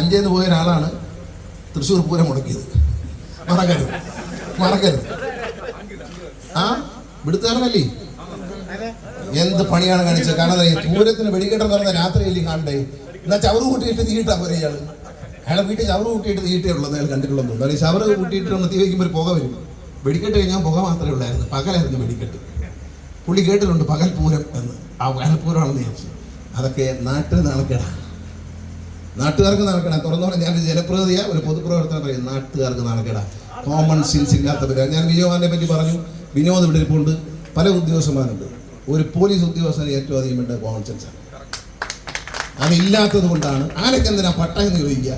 അഞ്ചേന്ന് പോയ ഒരാളാണ് തൃശ്ശൂർ പൂരം മുടക്കിയത്. മറക്കരുത്. മറക്കരുത്. ആ? വിടുത്തുകാരനല്ലേ? എന്ത് പണിയാണ് കാണിച്ചത്? കാണാതെ പൂരത്തിന് വെടിക്കെട്ടം നടന്ന രാത്രിയല്ലേ കാണണ്ടേ? എന്നാ ചവറ് കൂട്ടിയിട്ട് തീയിട്ടാ പോരെ ഇയാൾ. അയാളെ വീട്ടിൽ ചവറ് കൂട്ടിയിട്ട് തീയിട്ടേ ഉള്ളത് അയാൾ കണ്ടിട്ടുള്ളൂ അല്ലെങ്കിൽ ചവറ് കൂട്ടിയിട്ട് നമ്മൾ തീ വയ്ക്കുമ്പോൾ പുക വരും. വെടിക്കെട്ട് കഴിഞ്ഞാൽ പുക മാത്രമേ ഉള്ളായിരുന്നു. പകലായിരുന്നു വെടിക്കെട്ട്. പുള്ളി കേട്ടിട്ടുണ്ട് പകൽ പൂരം എന്ന്. ആ പകൽ പൂരമാണെന്ന് ചോദിച്ചു അതൊക്കെ നാട്ടിൽ നാണക്കേടാ. നാട്ടുകാർക്ക് നാണക്കേടാ. പറഞ്ഞാൽ ഞാൻ ജനപ്രതിയ ഒരു പൊതുപ്രവർത്തനം പറയും നാട്ടുകാർക്ക് നാണക്കേടാ. കോമൺ സെൻസ് ഇല്ലാത്തവരാ. ഞാൻ വിജയവാനെ പറ്റി പറഞ്ഞു. വിനോദ് ഇവിടെ ഇരിപ്പുണ്ട്. പല ഉദ്യോഗസ്ഥന്മാരുണ്ട്. ഒരു പോലീസ് ഉദ്യോഗസ്ഥന് ഏറ്റവും അധികം വേണ്ട കോമൺ സെൻസ് അതില്ലാത്തത് കൊണ്ടാണ് ആനയ്ക്ക് എന്തിനാ എന്ന് ചോദിക്കുക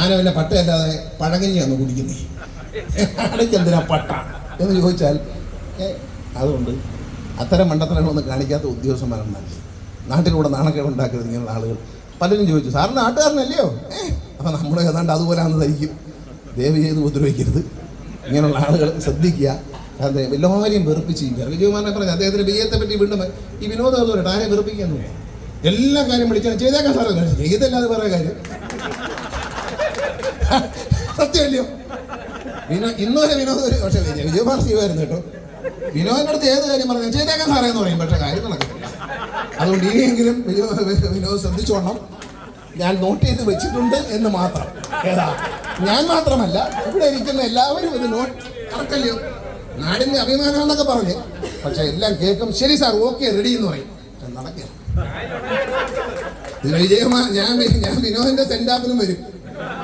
ആന പിന്നെ പട്ടയല്ലാതെ പഴകഞ്ഞിയാണ് കുടിക്കുന്നത് ആനയ്ക്ക് എന്തിനാ പട്ട എന്ന് ചോദിച്ചാൽ അതുകൊണ്ട് അത്തരം മണ്ടത്തരങ്ങളൊന്നും കാണിക്കാത്ത ഉദ്യോഗസ്ഥന്മാരാണ് നല്ലത് നാട്ടിലൂടെ നാണക്കേട് ഉണ്ടാക്കരുത് ഇങ്ങനെയുള്ള ആളുകൾ. പലരും ചോദിച്ചു സാറിന് നാട്ടുകാരനല്ലയോ? അപ്പം നമ്മൾ ഏതാണ്ട് അതുപോലെ ആണെന്ന് ധരിക്കും. ദയവ് ചെയ്ത് ഉപദ്രവിക്കരുത്. ഇങ്ങനെയുള്ള ആളുകൾ ശ്രദ്ധിക്കുക. അതെ എല്ലാവരെയും വെറുപ്പിച്ച് വിജയകുമാരനെ പറഞ്ഞു അദ്ദേഹത്തിന്റെ വിജയത്തെ പറ്റി വീണ്ടും ഈ വിനോദം അതുപോലെ ആരെ വെറുപ്പിക്കാന്നുമില്ല എല്ലാ കാര്യം വിളിച്ചാൽ ചെയ്തേക്കാൻ സാറേ ചെയ്തല്ലാതെ വേറെ കാര്യം. സത്യമല്ലയോ? വിനോ വിനോദം പക്ഷേ വിജയകുമാർ ചെയ്യുമായിരുന്നു കേട്ടോ. വിനോദിന്റെ അടുത്ത് ഏത് കാര്യം പറഞ്ഞു ചെയ്തേക്കാൻ സാറേ എന്ന് പറയും. പക്ഷെ കാര്യം നടക്കത്തില്ല. അതുകൊണ്ട് ഇനിയെങ്കിലും വിനോ- വിനോദ് ശ്രദ്ധിച്ചോണം ഞാൻ നോട്ട് ചെയ്ത് വെച്ചിട്ടുണ്ട് എന്ന് മാത്രം. ഏതാ? ഞാൻ മാത്രമല്ല ഇവിടെ ഇരിക്കുന്ന എല്ലാവരും ഇത് നോട്ട് കറക്കല്ലയോ നാടിന്റെ അഭിമാനം എന്നൊക്കെ പറഞ്ഞ്. പക്ഷെ എല്ലാം കേൾക്കും. ശരി സാർ ഓക്കെ റെഡി എന്ന് പറയും. നടക്കില്ല. വിജയമാ ഞാൻ ഞാൻ വിനോദിന്റെ സെൻഡാപ്പിലും വരും.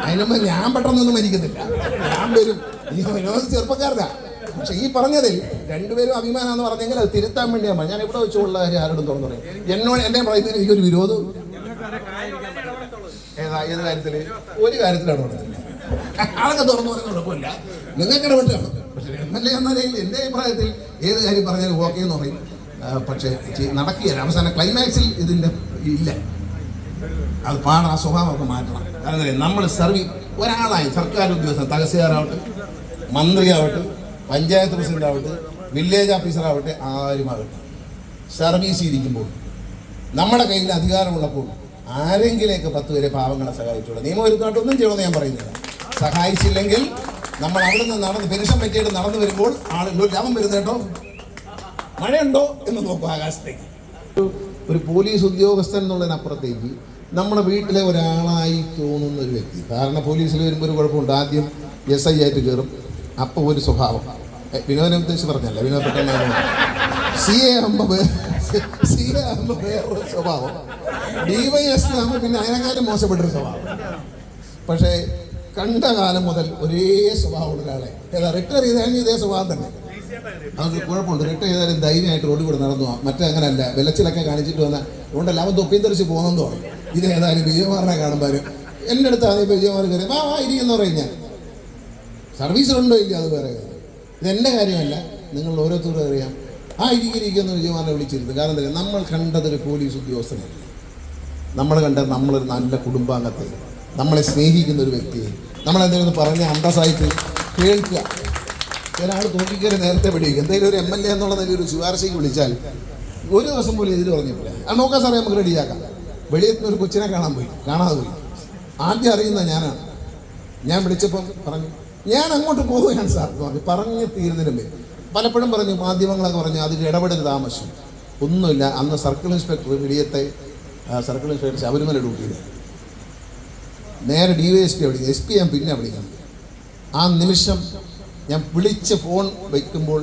അതിനുമ്പ് ഞാൻ പെട്ടെന്നൊന്നും മരിക്കുന്നില്ല. ഞാൻ വരും. ഈ വിനോദ് ചെറുപ്പക്കാരനാ. പക്ഷെ ഈ പറഞ്ഞതിൽ രണ്ടുപേരും അഭിമാനം എന്ന് പറഞ്ഞെങ്കിൽ അത് തിരുത്താൻ വേണ്ടിയാണ് ഞാൻ എവിടെ വെച്ചുള്ള കാര്യം ആരോടും തുറന്നു പറയും. എന്നോട് എന്നെ പറയുന്നതിന് എനിക്കൊരു വിരോധവും ഏതാ ഏത് കാര്യത്തിൽ ഒരു കാര്യത്തിലാണ് പറഞ്ഞത്. ആളൊക്കെ തുറന്നു പറയുന്ന കുഴപ്പമില്ല. നിങ്ങൾക്ക് ഇടപെട്ടാണ് പക്ഷെ എം എൽ എ എന്ന നിലയിൽ എന്റെ അഭിപ്രായത്തിൽ ഏത് കാര്യം പറഞ്ഞാലും ഓക്കെ എന്ന് പറയും. പക്ഷേ നടക്കുകയല്ല. അവസാന ക്ലൈമാക്സിൽ ഇതിന്റെ ഇല്ല. അത് പാടാ സ്വഭാവമൊക്കെ മാറ്റണം. കാരണം നമ്മൾ സർവീസ് ഒരാളായി സർക്കാർ ഉദ്യോഗസ്ഥൻ തഹസിൽദാരാവട്ടെ മന്ത്രിയാവട്ടെ പഞ്ചായത്ത് പ്രസിഡന്റ് ആവട്ടെ വില്ലേജ് ഓഫീസർ ഓഫീസറാവട്ടെ ആരുമാകട്ടെ. സർവീസ് ഇരിക്കുമ്പോൾ നമ്മുടെ കയ്യിൽ അധികാരമുള്ളപ്പോൾ ആരെങ്കിലേക്ക് പത്ത് പേരെ പാവങ്ങളെ സഹായിച്ചോളൂ. ഒരു ഒന്നും ചെയ്യണമെന്ന് ഞാൻ പറയുന്നില്ല. സഹായിച്ചില്ലെങ്കിൽ നമ്മൾ അവിടെ നിന്ന് നടന്ന് പെൻഷൻ പറ്റിയിട്ട് നടന്നു വരുമ്പോൾ ആളുകൾ ലാഭം വരുന്നേട്ടോ മഴയുണ്ടോ എന്ന് നോക്കും ആകാശത്തേക്ക്. ഒരു പോലീസ് ഉദ്യോഗസ്ഥൻ എന്നുള്ളതിനപ്പുറത്തേക്ക് നമ്മുടെ വീട്ടിലെ ഒരാളായി തോന്നുന്ന ഒരു വ്യക്തി. കാരണം പോലീസിൽ വരുമ്പോൾ ഒരു കുഴപ്പമുണ്ട്. ആദ്യം എസ് ഐ ആയിട്ട് കയറും. അപ്പോൾ ഒരു സ്വഭാവം. വിനോദനെ ഉദ്ദേശിച്ച് പറഞ്ഞല്ല? വിനോദ സി എ ആകുമ്പോൾ സി എ ആകുമ്പോൾ സ്വഭാവം. ഡി വൈ എസ് ആകുമ്പോൾ പിന്നെ അതിനെക്കാളും മോശപ്പെട്ടൊരു സ്വഭാവം. പക്ഷേ കണ്ട കാലം മുതൽ ഒരേ സ്വഭാവമുള്ള ഒരാളെ. ഏതാ റിട്ടയർ ചെയ്താലും ഇതേ സ്വഭാവം തന്നെ. അതൊരു കുഴപ്പമുണ്ട്. റിട്ടയർ ചെയ്താലും ധൈര്യമായിട്ട് റോഡിൽ കൂടെ നടന്നു പോകാം മറ്റേ അങ്ങനല്ല. വെലച്ചിലൊക്കെ കാണിച്ചിട്ട് വന്നാൽ അതുകൊണ്ടല്ല അവൻ തൊപ്പിയും തെറിച്ച് പോകുന്നതോ ഇത് ഏതായാലും വിജയകുമാറിനെ കാണുമ്പോൾ എന്റെ അടുത്താണ് ഇപ്പോൾ വിജയകുമാർ കയറി വാ വാ ഇരിക്കുന്നു പറയും ഞാൻ. സർവീസിലുണ്ടോ ഇല്ല അത് വേറെ കാര്യം. ഇത് എന്റെ കാര്യമല്ല നിങ്ങൾ ഓരോരുത്തരും അറിയാം. ആ ഇരിക്കുന്ന വിജയമാനെ വിളിച്ചിരുന്നു. കാരണം എന്താ നമ്മൾ കണ്ടതൊരു പോലീസ് ഉദ്യോഗസ്ഥനല്ല. നമ്മൾ കണ്ട നമ്മളൊരു നല്ല കുടുംബാംഗത്തെ നമ്മളെ സ്നേഹിക്കുന്ന ഒരു വ്യക്തിയെ. നമ്മളെന്തെങ്കിലും പറഞ്ഞ അന്തസ്സായിട്ട് കേൾക്കുക. ഒരാൾ തൂക്കിക്കയറി നേരത്തെ പിടിക്കും എന്തെങ്കിലും ഒരു എം എൽ എ എന്നുള്ള നിലയിൽ ഒരു ശുപാർശയ്ക്ക് വിളിച്ചാൽ ഒരു ദിവസം പോലും എതിര് പറഞ്ഞില്ല ആ നോക്കാൻ സാറേ നമുക്ക് റെഡിയാക്കാം വെളിയിൽ ഒരു കൊച്ചിനെ കാണാൻ പോയി. കാണാതെ പോയി. ആദ്യം അറിയുന്ന ഞാനാണ്. ഞാൻ വിളിച്ചപ്പം പറഞ്ഞു ഞാൻ അങ്ങോട്ട് പോവുകയാണ് സാർ എന്ന് പറഞ്ഞു. പറഞ്ഞ് തീരുന്നതിന് പലപ്പോഴും പറഞ്ഞു മാധ്യമങ്ങളൊക്കെ പറഞ്ഞു അതിൽ ഇടപെടൽ താമസം ഒന്നുമില്ല അന്ന് സർക്കിൾ ഇൻസ്പെക്ടർ ഇടിയത്തെ സർക്കിൾ ഇൻസ്പെക്ടർ ശബരിമല ഡ്യൂട്ടിയിൽ നേരെ ഡി വൈ എസ് പി വിളിക്കുന്നത് എസ് പി ഞാൻ പിന്നെ വിളിക്കണം. ആ നിമിഷം ഞാൻ വിളിച്ച് ഫോൺ വയ്ക്കുമ്പോൾ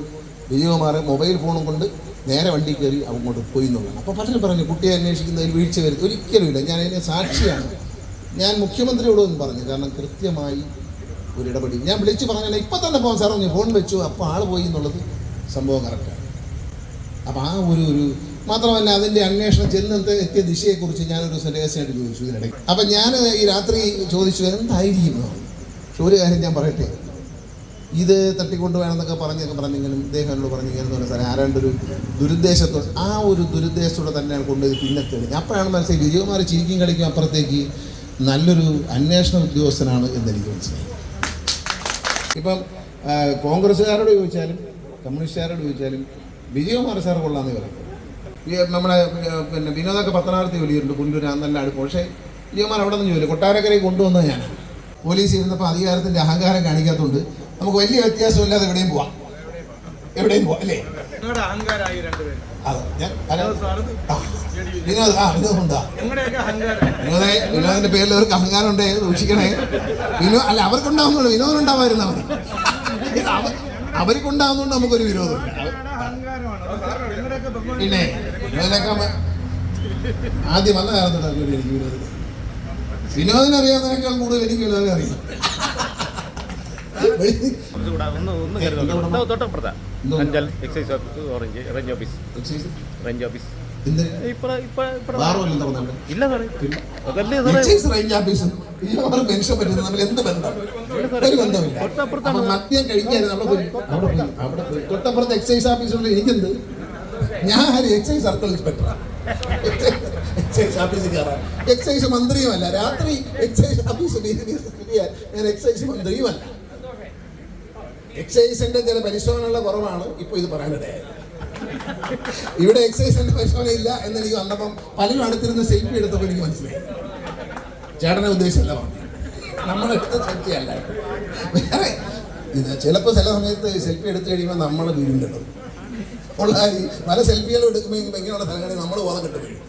വിജയകുമാർ മൊബൈൽ ഫോണും കൊണ്ട് നേരെ വണ്ടി കയറി അങ്ങോട്ട് പോയി എന്നുള്ളതാണ് അപ്പോൾ പലരും പറഞ്ഞു കുട്ടിയെ അന്വേഷിക്കുന്നതിൽ വീഴ്ച വരുത്തി ഒരിക്കലുമില്ല ഞാൻ അതിനെ സാക്ഷിയാണ്. ഞാൻ മുഖ്യമന്ത്രിയോടൊന്നും പറഞ്ഞു. കാരണം കൃത്യമായി ഒരു ഇടപെടി. ഞാൻ വിളിച്ച് പറഞ്ഞാൽ ഇപ്പം തന്നെ പോകാൻ സാർ പറഞ്ഞു ഫോൺ വെച്ചു അപ്പോൾ ആൾ പോയി എന്നുള്ളത് സംഭവം കറക്റ്റാണ് അപ്പോൾ ആ ഒരു ഒരു മാത്രമല്ല അതിന്റെ അന്വേഷണം ചെന്നെത്ത എത്തിയ ദിശയെക്കുറിച്ച് ഞാനൊരു രഹസ്യമായിട്ട് ചോദിച്ചു ഇതിനിടയ്ക്ക്. അപ്പം ഞാൻ ഈ രാത്രി ചോദിച്ചു എന്തായിരിക്കും. പക്ഷെ ഒരു കാര്യം ഞാൻ പറയട്ടെ. ഇത് തട്ടിക്കൊണ്ട് വേണമെന്നൊക്കെ പറഞ്ഞൊക്കെ പറഞ്ഞെങ്കിലും ഇദ്ദേഹം പറഞ്ഞു പറഞ്ഞിങ്ങനെ പറഞ്ഞ സാറേ ആരാണ്ട് ഒരു ദുരുദ്ദേശത്തോടെ ആ ഒരു ദുരുദ്ദേശത്തോടെ തന്നെയാണ് കൊണ്ടുപോയി പിന്നെ അപ്പോഴാണ് മനസ്സിലായി വിജയകുമാർ ചിരിക്കും കളിക്കും അപ്പുറത്തേക്ക് നല്ലൊരു അന്വേഷണ ഉദ്യോഗസ്ഥനാണ് എന്നെനിക്ക് മനസ്സിലായി ഇപ്പം കോൺഗ്രസ്സുകാരോട് ചോദിച്ചാലും കമ്മ്യൂണിസ്റ്റുകാരോട് ചോദിച്ചാലും വിജയകുമാർ സാർ കൊള്ളാമെന്ന് പറയും നമ്മുടെ പിന്നെ വിനോദൊക്കെ പത്തനാപുരത്ത് ജോലിയുണ്ട് പുല്ലൂർ നല്ല അടുപ്പ് പക്ഷേ വിജയകുമാർ അവിടെ നിന്ന് ചോദിച്ചു കൊട്ടാരക്കരയിൽ കൊണ്ടുവന്നത് ഞാൻ പോലീസ് ഇരുന്നപ്പോൾ അധികാരത്തിന്റെ അഹങ്കാരം കാണിക്കാത്തതുകൊണ്ട് നമുക്ക് വലിയ വ്യത്യാസമില്ലാതെ എവിടെയും പോവാം. എവിടെയും പോവാം അല്ലേ? വിനോദ് ആ, വിനോദ് വിനോദ് വിനോദേ വിനോദിന്റെ പേരിൽ അവർക്ക് അഹങ്കാരം ഉണ്ടേ സൂക്ഷിക്കണേ വിനോ അല്ല അവർക്കുണ്ടാവുന്നുള്ളൂ വിനോദനുണ്ടാവായിരുന്നു അവർ അവ- അവർക്കുണ്ടാവുന്നതുകൊണ്ട് നമുക്കൊരു വിനോദം പിന്നെ വിനോദിനൊക്കെ ആദ്യം വന്ന കാലത്തോടെ എനിക്ക് വിനോദ് വിനോദിനെ അറിയാവുന്നതിനേക്കാൾ കൂടുതൽ എനിക്ക് വിനോദിനെ അറിയാം. മദ്യം കഴിക്കാൻ തൊട്ടപ്പുറത്ത് എക്സൈസ് ഓഫീസുണ്ട് എനിക്കെന്ത്? ഞാൻ ഒരു എക്സൈസ് സർക്കിൾ ഇൻസ്പെക്ടർ എക്സൈസ് ഓഫീസിൽ കയറാം എക്സൈസ് മന്ത്രിയുമല്ല. രാത്രി എക്സൈസ് ഓഫീസ് ഞാൻ എക്സൈസ് മന്ത്രിയുമല്ല. എക്സൈസിന്റെ ചില പരിശോധനകളുടെ കുറവാണ് ഇപ്പൊ ഇത് പറയാനിടയായത്. ഇവിടെ എക്സൈസിന്റെ പരിശോധന ഇല്ല എന്ന് എനിക്ക് വന്നപ്പം പലരും അടുത്തിരുന്ന് സെൽഫി എടുത്തപ്പോൾ എനിക്ക് മനസ്സിലായി. ചേട്ടനെ ഉദ്ദേശമല്ല നമ്മൾ എടുത്ത സെൽഫി അല്ല വേറെ ഇത് ചിലപ്പോൾ ചില സമയത്ത് സെൽഫി എടുത്തു കഴിയുമ്പോൾ നമ്മൾ വീഴുന്നുണ്ട് ഉള്ള പല സെൽഫികളും എടുക്കുമ്പോൾ ഇങ്ങനെയുള്ള സ്ഥലങ്ങളിൽ നമ്മൾ ഓളം കിട്ടും വീഴും.